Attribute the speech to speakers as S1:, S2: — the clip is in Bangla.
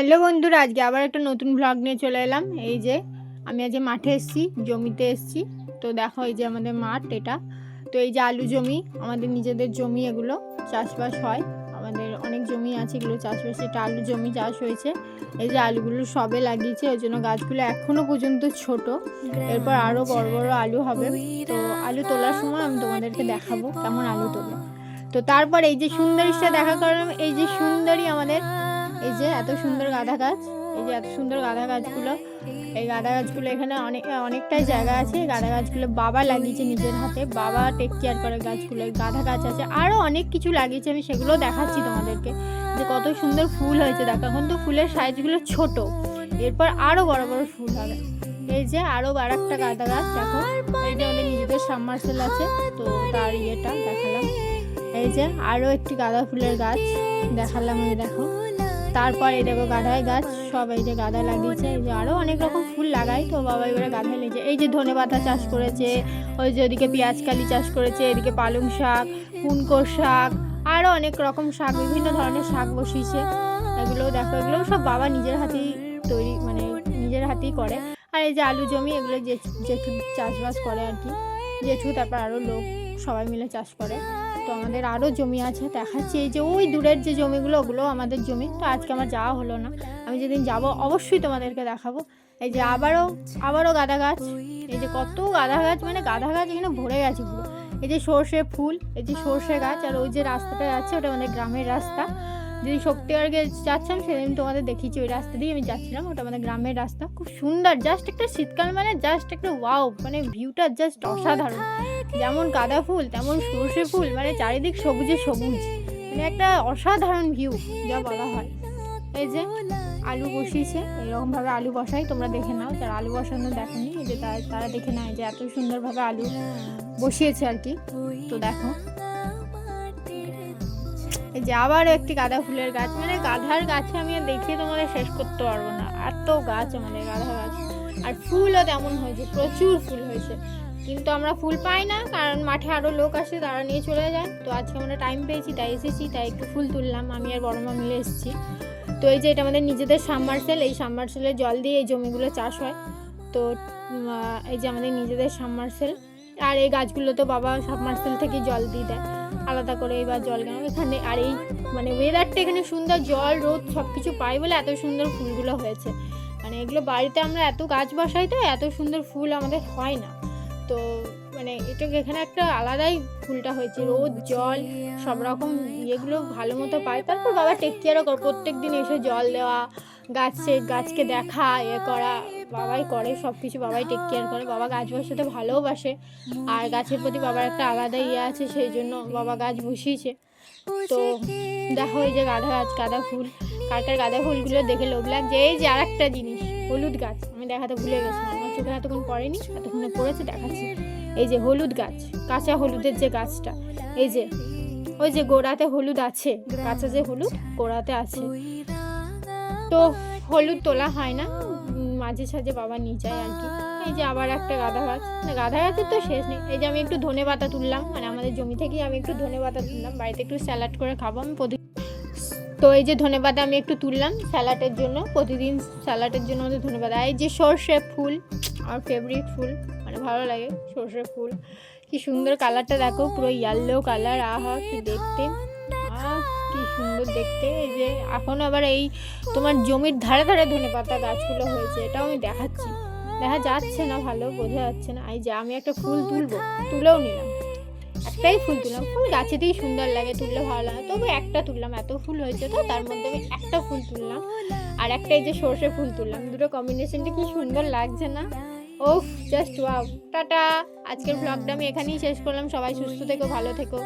S1: হ্যালো বন্ধুরা, আজকে আবার একটা নতুন ভ্লগ নিয়ে চলে এলাম। এই যে, আমি আজকে মাঠে এসেছি, জমিতে এসেছি। তো দেখো এই যে আমাদের মাঠ এটা। তো এই যে আলু জমি, আমাদের নিজেদের জমি এগুলো চাষবাস হয়। আমাদের অনেক জমি আছে এগুলো চাষবাস, এটা আলু জমি চাষ হয়েছে। এই যে আলুগুলো সবে লাগিয়েছে, ওই জন্য গাছগুলো এখনও পর্যন্ত ছোট। এরপর আরও বড় বড় আলু হবে। তো আলু তোলার সময় আমি তোমাদেরকে দেখাবো কেমন আলু তোলে। তো তারপর এই যে সুন্দরীটা দেখা করলাম এই যে সুন্দরী আমাদের এই যে এত সুন্দর গাঁদা গাছ, এই যে এত সুন্দর গাঁদা গাছগুলো, এই গাঁদা গাছগুলো এখানে অনেক, অনেকটাই জায়গা আছে। গাঁদা গাছগুলো বাবা লাগিয়েছে নিজের হাতে, বাবা টেক কেয়ার করে গাছগুলো, এই গাঁদা গাছ আছে। আরও অনেক কিছু লাগিয়েছে, আমি সেগুলো দেখাচ্ছি তোমাদেরকে, যে কত সুন্দর ফুল হয়েছে। দেখো, এখন তো ফুলের সাইজগুলো ছোট, এরপর আরও বড় বড় ফুল হবে। এই যে আরও আর একটা গাঁদা গাছ, দেখো যে আমাদের নিজেদের সাবমার্সেল আছে, তো তার ইয়েটা দেখালাম। এই যে আরও একটি গাঁদা ফুলের গাছ, দেখালাম আমি, দেখো। তারপর এই দেখো গাঁদায় গাছ, সব এই যে গাঁদা লাগিয়েছে। এই যে আরও অনেক রকম ফুল লাগাই তো বাবা, এবারে গাঁদায় লেগেছে এই যে ধনে পাতা চাষ করেছে, ওই যে ওদিকে পেঁয়াজকালি চাষ করেছে, এদিকে পালং শাক কুনকো শাক আরও অনেক রকম শাক, বিভিন্ন ধরনের শাক বসিয়েছে। এগুলো দেখো, এগুলো সব বাবা নিজের হাতেই তৈরি মানে নিজের হাতেই করে। আর এই যে আলু জমি, এগুলো জেঠু চাষবাস করে আর কি। জেঠু, তারপর আরও লোক সবাই মিলে চাষ করে। তো আমাদের আরও জমি আছে, দেখাচ্ছি এই যে ওই দূরের যে জমিগুলো, ওগুলো আমাদের জমি। তো আজকে আমার যাওয়া হলো না। আমি যেদিন যাব অবশ্যই তোমাদেরকে দেখাবো। এই যে আবারও আবারও গাঁদা গাছ। এই যে কত গাঁদা গাছ মানে গাঁদা গাছ এখানে ভরে গেছে পুরো। এই যে সর্ষে ফুল, এই যে সর্ষে গাছ, আর ওই যে রাস্তাটা যাচ্ছে ওটা আমাদের গ্রামের রাস্তা। যদি শক্তিগড়কে যাচ্ছিলাম, সেদিন তোমাদের দেখিয়েছি ওই রাস্তা দিয়ে, আমি যাচ্ছিলাম, ওটা আমাদের গ্রামের রাস্তা। খুব সুন্দর জাস্ট একটা শীতকাল মানে জাস্ট একটা ওয়াও মানে ভিউটা জাস্ট অসাধারণ। যেমন গাঁদা ফুল, তেমন সর্ষে ফুল মানে চারিদিক সবুজে সবুজ। মানে একটা অসাধারণ ভিউ যা বলা হয়। এই যে আলু বসিয়েছে, এরকমভাবে আলু বসাই, তোমরা দেখে নাও, যারা আলু বসানো দেখেনি যে তারা দেখে নেয় যে এত সুন্দরভাবে আলু বসিয়েছে আর কি। তো দেখো যে আবার একটি গাঁদা ফুলের গাছ। মানে গাধার গাছে আমি আর দেখিয়ে তোমাদের শেষ করতে পারব না। এত গাছ আমাদের গাধা গাছ। আর ফুলও তেমন হয়েছে, প্রচুর ফুল হয়েছে। কিন্তু আমরা ফুল পাই না, কারণ মাঠে আরও লোক আসে, তারা নিয়ে চলে যায় তো আজকে আমরা টাইম পেয়েছি, তাই এসেছি, তাই একটু ফুল তুললাম। আমি আর বড় মা মিলে এসেছি। তো এই যে এটা আমাদের নিজেদের সাবমার্সেল এই সাবমার্সেলের জল দিয়ে এই জমিগুলো চাষ হয়। তো এই যে আমাদের নিজেদের সাবমার্সেল আর এই গাছগুলো তো বাবা সাবমার্সেল থেকে জল দিয়ে দেয়। আলাদা করে এবার জল কেন এখানে। আর এই মানে ওয়েদারটা এখানে সুন্দর, জল, রোদ সব কিছু পাই বলে এত সুন্দর ফুলগুলো হয়েছে। মানে এগুলো বাড়িতে আমরা এত গাছ বসাই তো এত সুন্দর ফুল আমাদের হয় না। তো মানে এটা এখানে একটা আলাদাই ফুলটা হয়েছে। রোদ, জল, সব রকম ইয়েগুলো ভালো মতো পায়। তারপর বাবা টেক কেয়ারও করে। প্রত্যেক দিন এসে জল দেওয়া, গাছে, গাছকে দেখা এ করা, বাবাই করে সব কিছু বাবাই টেক কেয়ার করে। বাবা গাছ বসাতে ভালোবাসে আর গাছের প্রতি বাবার একটা আলাদা ইয়ে আছে, সেই জন্য বাবা গাছ বসিয়েছে। তো দেখো এই যে গাঁদা গাছ, গাঁদা ফুল কার গাঁদা ফুলগুলো দেখে লোভ লাগছে। এই যে আর একটা জিনিস, হলুদ গাছ। আমি দেখাতে ভুলে গেছিলাম আমার চোখে এতক্ষণ পড়েনি, এতক্ষণে পড়েছে, দেখাচ্ছি। এই যে হলুদ গাছ, কাঁচা হলুদের যে গাছটা, এই যে, ওই যে গোড়াতে হলুদ আছে, কাঁচা যে হলুদ গোড়াতে আছে। তো হলুদ তোলা হয় না মাঝে সাঝে বাবা নিয়ে যায় আর কি। এই যে আবার একটা গাঁদা গাছ না গাঁদা গাছের তো শেষ নেই। এই যে আমি একটু ধনে পাতা তুললাম মানে আমাদের জমি থেকেই আমি একটু ধনে পাতা তুললাম, বাড়িতে একটু স্যালাড করে খাব আমি প্রতি তো এই যে ধনে পাতা আমি একটু তুললাম স্যালাডের জন্য, প্রতিদিন স্যালাডের জন্য আমাদের ধনে পাতা। এই যে সর্ষে ফুল আমার ফেভারিট ফুল মানে ভালো লাগে সর্ষে ফুল। কি সুন্দর কালারটা দেখো, পুরো ইয়েলো কালার আহা, কি দেখতে। কি সুন্দর দেখতে। এই যে এখন আবার এই তোমার জমির ধারে ধারে ধনে পাতা গাছগুলো হয়েছে, এটাও আমি দেখাচ্ছি। দেখা যাচ্ছে না ভালো, বোঝা যাচ্ছে না। এই যে আমি একটা ফুল তুলবো, তুলেও নিলাম। একটাই ফুল তুললাম। ফুল গাছেতেই সুন্দর লাগে, তুললে ভালো লাগে তবু একটা তুললাম, এত ফুল হয়েছে তো, তার মধ্যে আমি একটা ফুল তুললাম। আর একটা এই যে সর্ষে ফুল তুললাম। দুটো কম্বিনেশনটা কি সুন্দর লাগছে না? ওফ জাস্ট ওয়াও টাটা। আজকের ব্লগটা আমি এখানেই শেষ করলাম। সবাই সুস্থ থেকো, ভালো থেকো।